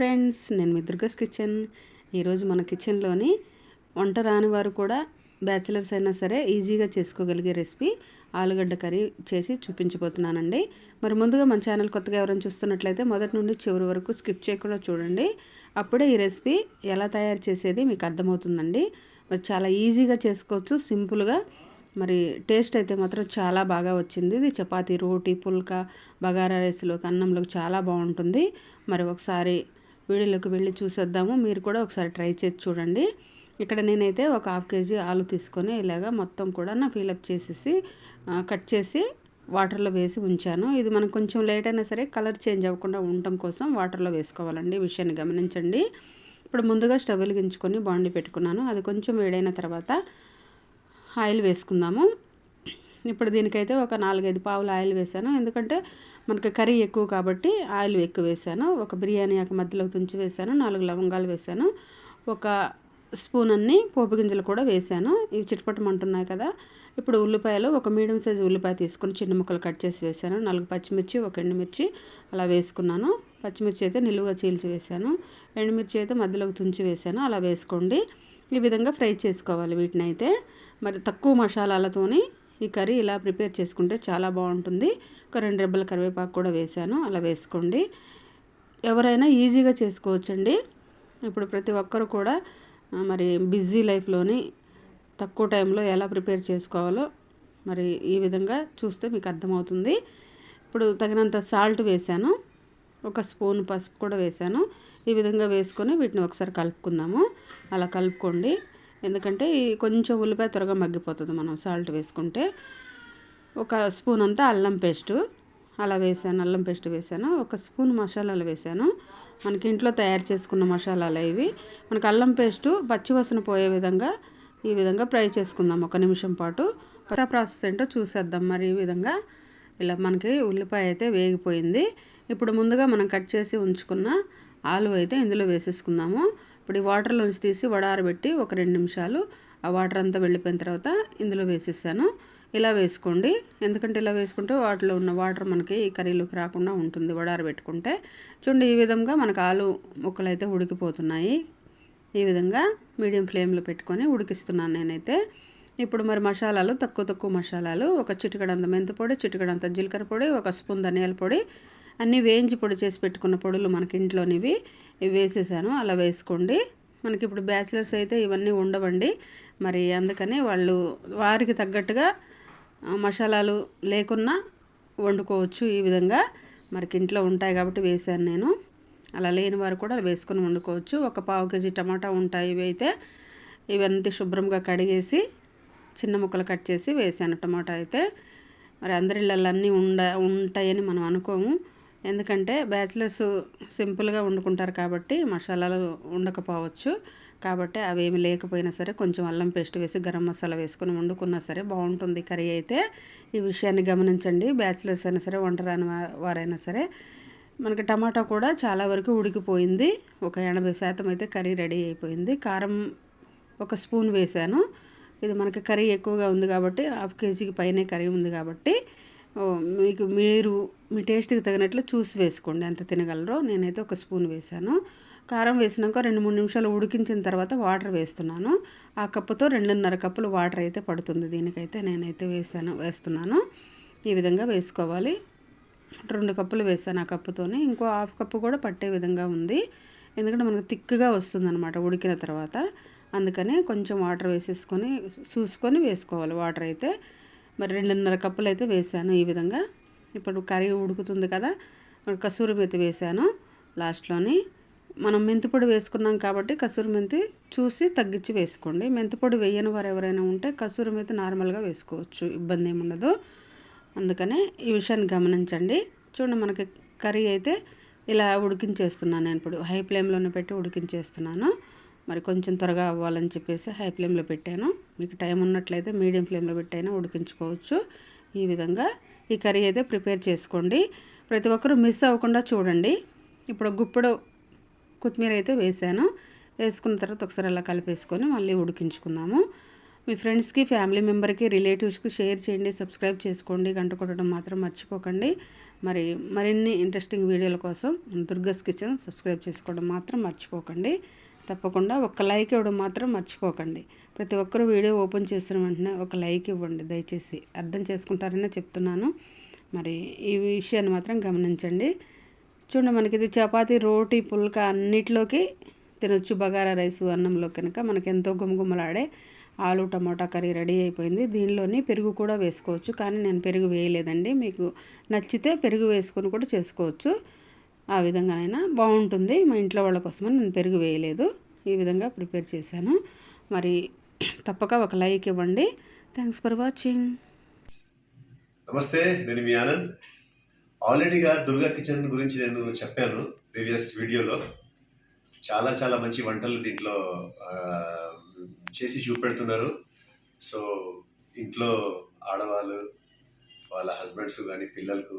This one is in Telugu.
ఫ్రెండ్స్ నేను మీ దుర్గస్ కిచెన్. ఈరోజు మన కిచెన్లోని వంట రాని వారు కూడా బ్యాచిలర్స్ అయినా సరే ఈజీగా చేసుకోగలిగే రెసిపీ ఆలుగడ్డ కర్రీ చేసి చూపించబోతున్నానండి. మరి ముందుగా మన ఛానల్ కొత్తగా ఎవరైనా చూస్తున్నట్లయితే మొదటి నుండి చివరి వరకు స్కిప్ చేయకుండా చూడండి. అప్పుడే ఈ రెసిపీ ఎలా తయారు చేసేది మీకు అర్థమవుతుందండి. మరి చాలా ఈజీగా చేసుకోవచ్చు సింపుల్గా. మరి టేస్ట్ అయితే మాత్రం చాలా బాగా వచ్చింది. ఇది చపాతీ రోటీ పుల్కా బగారా రైస్లోకి అన్నంలోకి చాలా బాగుంటుంది. మరి ఒకసారి వీడియోలోకి వెళ్ళి చూసేద్దాము. మీరు కూడా ఒకసారి ట్రై చేసి చూడండి. ఇక్కడ నేనైతే ఒక హాఫ్ కేజీ ఆలు తీసుకొని ఇలాగ మొత్తం కూడా నా ఫిలప్ చేసేసి కట్ చేసి వాటర్లో వేసి ఉంచాను. ఇది మనం కొంచెం లేట్ అయినా సరే కలర్ చేంజ్ అవ్వకుండా ఉండటం కోసం వాటర్లో వేసుకోవాలండి. విషయాన్ని గమనించండి. ఇప్పుడు ముందుగా స్టవ్ వెలిగించుకొని బాండి పెట్టుకున్నాను. అది కొంచెం వేడైన తర్వాత ఆయిల్ వేసుకుందాము. ఇప్పుడు దీనికైతే ఒక నాలుగైదు పావులు ఆయిల్ వేసాను. ఎందుకంటే మనకి కర్రీ ఎక్కువ కాబట్టి ఆయిల్ ఎక్కువ వేసాను. ఒక బిర్యానీ ఆకు మధ్యలో తుంచి వేసాను. నాలుగు లవంగాలు వేసాను. ఒక స్పూన్ అన్ని పోపు గింజలు కూడా వేసాను. ఇవి చిటపటమంటున్నాయి కదా. ఇప్పుడు ఉల్లిపాయలు ఒక మీడియం సైజు ఉల్లిపాయ తీసుకొని చిన్న ముక్కలు కట్ చేసి వేసాను. నాలుగు పచ్చిమిర్చి ఒక ఎండుమిర్చి అలా వేసుకున్నాను. పచ్చిమిర్చి అయితే నిలువుగా చీల్చి వేసాను. ఎండుమిర్చి అయితే మధ్యలోకి తుంచి వేసాను. అలా వేసుకోండి. ఈ విధంగా ఫ్రై చేసుకోవాలి వీటిని అయితే. మరి తక్కువ మసాలాలతోని ఈ కర్రీ ఇలా ప్రిపేర్ చేసుకుంటే చాలా బాగుంటుంది. ఒక రెండు రెబ్బల కరివేపాకు కూడా వేసాను అలా వేసుకోండి. ఎవరైనా ఈజీగా చేసుకోవచ్చండి. ఇప్పుడు ప్రతి ఒక్కరు కూడా మరి బిజీ లైఫ్లోని తక్కువ టైంలో ఎలా ప్రిపేర్ చేసుకోవాలో మరి ఈ విధంగా చూస్తే మీకు అర్థమవుతుంది. ఇప్పుడు తగినంత సాల్ట్ వేసాను ఒక స్పూన్ పసుపు కూడా వేసాను ఈ విధంగా వేసుకొని వీటిని ఒకసారి కలుపుకుందాము. అలా కలుపుకోండి. ఎందుకంటే ఈ కొంచెం ఉల్లిపాయ త్వరగా మగ్గిపోతుంది మనం సాల్ట్ వేసుకుంటే. ఒక స్పూన్ అంతా అల్లం పేస్టు. అలా వేసాను అల్లం పేస్ట్ వేసాను. ఒక స్పూన్ మసాలాలు వేసాను. మనకి ఇంట్లో తయారు చేసుకున్న మసాలాలు ఇవి. మనకి అల్లం పేస్టు పచ్చివసన పోయే విధంగా ఈ విధంగా ఫ్రై చేసుకుందాం ఒక నిమిషం పాటు. కొత్త ప్రాసెస్ ఏంటో చూసేద్దాం. మరి ఈ విధంగా ఇలా మనకి ఉల్లిపాయ అయితే వేగిపోయింది. ఇప్పుడు ముందుగా మనం కట్ చేసి ఉంచుకున్న ఆలు అయితే ఇందులో వేసేసుకుందాము. ఇప్పుడు ఈ వాటర్లోంచి తీసి వడారబెట్టి ఒక రెండు నిమిషాలు ఆ వాటర్ అంతా వెళ్ళిపోయిన తర్వాత ఇందులో వేసేసాను. ఇలా వేసుకోండి. ఎందుకంటే ఇలా వేసుకుంటే వాటిలో ఉన్న వాటర్ మనకి ఈ కర్రీలోకి రాకుండా ఉంటుంది వడారబెట్టుకుంటే చూడండి ఈ విధంగా మనకు ఆలు ముక్కలు అయితే ఉడికిపోతున్నాయి. ఈ విధంగా మీడియం ఫ్లేమ్లో పెట్టుకొని ఉడికిస్తున్నాను నేనైతే. ఇప్పుడు మరి మసాలాలు తక్కువ తక్కువ మసాలాలు ఒక చిటికడంత మెంతి పొడి చిటికడంత జీలకర్ర పొడి ఒక స్పూన్ ధనియాల పొడి అన్నీ వేయించి పొడి చేసి పెట్టుకున్న పొడులు మనకి ఇంట్లోనివి ఇవి వేసేసాను. అలా వేసుకోండి. మనకి ఇప్పుడు బ్యాచిలర్స్ అయితే ఇవన్నీ ఉండవండి. మరి అందుకని వాళ్ళు వారికి తగ్గట్టుగా మసాలాలు లేకున్నా వండుకోవచ్చు ఈ విధంగా. మనకి ఇంట్లో ఉంటాయి కాబట్టి వేసాను నేను. అలా లేని వారు కూడా వేసుకొని వండుకోవచ్చు. ఒక పావు కేజీ టమాటా ఉంటాయి ఇవి అయితే. ఇవన్నీ శుభ్రంగా కడిగేసి చిన్న ముక్కలు కట్ చేసి వేసాను టమాటా అయితే. మరి అందరి అన్నీ ఉండ ఉంటాయని మనం అనుకోము. ఎందుకంటే బ్యాచిలర్స్ సింపుల్గా వండుకుంటారు కాబట్టి మసాలాలు ఉండకపోవచ్చు. కాబట్టి అవి ఏమి లేకపోయినా సరే కొంచెం అల్లం పేస్ట్ వేసి గరం మసాలా వేసుకొని వండుకున్నా సరే బాగుంటుంది కర్రీ అయితే. ఈ విషయాన్ని గమనించండి. బ్యాచిలర్స్ అయినా సరే వంట రాని వారైనా సరే మనకి టమాటా కూడా చాలా వరకు ఉడికిపోయింది. ఒక ఎనభై శాతం అయితే కర్రీ రెడీ అయిపోయింది. కారం ఒక స్పూన్ వేసాను ఇది మనకి కర్రీ ఎక్కువగా ఉంది కాబట్టి హాఫ్ కేజీకి పైనే కర్రీ ఉంది కాబట్టి మీకు మీరు మీ టేస్ట్కి తగినట్లు చూసి వేసుకోండి. ఎంత తినగలరో నేనైతే ఒక స్పూన్ వేసాను కారం వేసినాక రెండు మూడు నిమిషాలు ఉడికించిన తర్వాత వాటర్ వేస్తున్నాను. ఆ కప్పుతో రెండున్నర కప్పులు వాటర్ అయితే పడుతుంది. దీనికైతే నేనైతే వేసాను వేస్తున్నాను. ఈ విధంగా వేసుకోవాలి. రెండు కప్పులు వేసాను ఆ కప్పుతోనే. ఇంకో హాఫ్ కప్పు కూడా పట్టే విధంగా ఉంది. ఎందుకంటే మనకు థిక్గా వస్తుందన్నమాట ఉడికిన తర్వాత. అందుకనే కొంచెం వాటర్ వేసేసుకొని చూసుకొని వేసుకోవాలి వాటర్ అయితే. మరి రెండున్నర కప్పులు అయితే వేసాను ఈ విధంగా. ఇప్పుడు కర్రీ ఉడుకుతుంది కదా కసూరి మెంతి వేసాను లాస్ట్లోని. మనం మెంతిపొడి వేసుకున్నాం కాబట్టి కసూరి మెంతి చూసి తగ్గించి వేసుకోండి. మెంతిపొడి వేయని వారు ఎవరైనా ఉంటే కసూరి మెంతి నార్మల్గా వేసుకోవచ్చు ఇబ్బంది ఏమి ఉండదు. అందుకనే ఈ విషయాన్ని గమనించండి. చూడండి మనకి కర్రీ అయితే ఇలా ఉడికించేస్తున్నాను నేను ఇప్పుడు. హై ఫ్లేమ్లోనే పెట్టి ఉడికించేస్తున్నాను. మరి కొంచెం త్వరగా అవ్వాలని చెప్పేసి హై ఫ్లేమ్లో పెట్టాను. మీకు టైం ఉన్నట్లయితే మీడియం ఫ్లేమ్లో పెట్టైనా ఉడికించుకోవచ్చు. ఈ విధంగా ఈ కర్రీ అయితే ప్రిపేర్ చేసుకోండి. ప్రతి ఒక్కరూ మిస్ అవ్వకుండా చూడండి. ఇప్పుడు గుప్పుడు కొత్తిమీర అయితే వేసాను. వేసుకున్న తర్వాత ఒకసారి అలా కలిపేసుకొని మళ్ళీ ఉడికించుకుందాము. మీ ఫ్రెండ్స్కి ఫ్యామిలీ మెంబర్కి రిలేటివ్స్కి షేర్ చేయండి సబ్స్క్రైబ్ చేసుకోండి. గంట కొట్టడం మాత్రం మర్చిపోకండి. మరి మరిన్ని ఇంట్రెస్టింగ్ వీడియోల కోసం దుర్గస్ కిచెన్ సబ్స్క్రైబ్ చేసుకోవడం మాత్రం మర్చిపోకండి. తప్పకుండా ఒక లైక్ ఇవ్వడం మాత్రం మర్చిపోకండి. ప్రతి ఒక్కరు వీడియో ఓపెన్ చేసిన వెంటనే ఒక లైక్ ఇవ్వండి. దయచేసి అర్థం చేసుకుంటారనే చెప్తున్నాను. మరి ఈ విషయాన్ని మాత్రం గమనించండి. చూడండి మనకి ఇది చపాతి రోటీ పుల్క అన్నిట్లోకి తినొచ్చు. బగారా రైసు అన్నంలో కనుక మనకి ఎంతో గుమగుమలాడే ఆలు టమాటా కర్రీ రెడీ అయిపోయింది. దీనిలోని పెరుగు కూడా వేసుకోవచ్చు. కానీ నేను పెరుగు వేయలేదండి. మీకు నచ్చితే పెరుగు వేసుకొని కూడా చేసుకోవచ్చు. ఆ విధంగానైనా బాగుంటుంది. మా ఇంట్లో వాళ్ళ కోసమని నేను పెరుగు వేయలేదు. ఈ విధంగా ప్రిపేర్ చేశాను. మరి తప్పక ఒక లైక్ ఇవ్వండి. థ్యాంక్స్ ఫర్ వాచింగ్ నమస్తే నేను మీ ఆనంద్. ఆల్రెడీగా దుర్గా కిచెన్ గురించి నేను చెప్పాను ప్రీవియస్ వీడియోలో. చాలా చాలా మంచి వంటలు దీంట్లో చేసి చూపెడుతున్నారు. సో ఇంట్లో ఆడవాళ్ళు వాళ్ళ హస్బెండ్స్ కానీ పిల్లలకు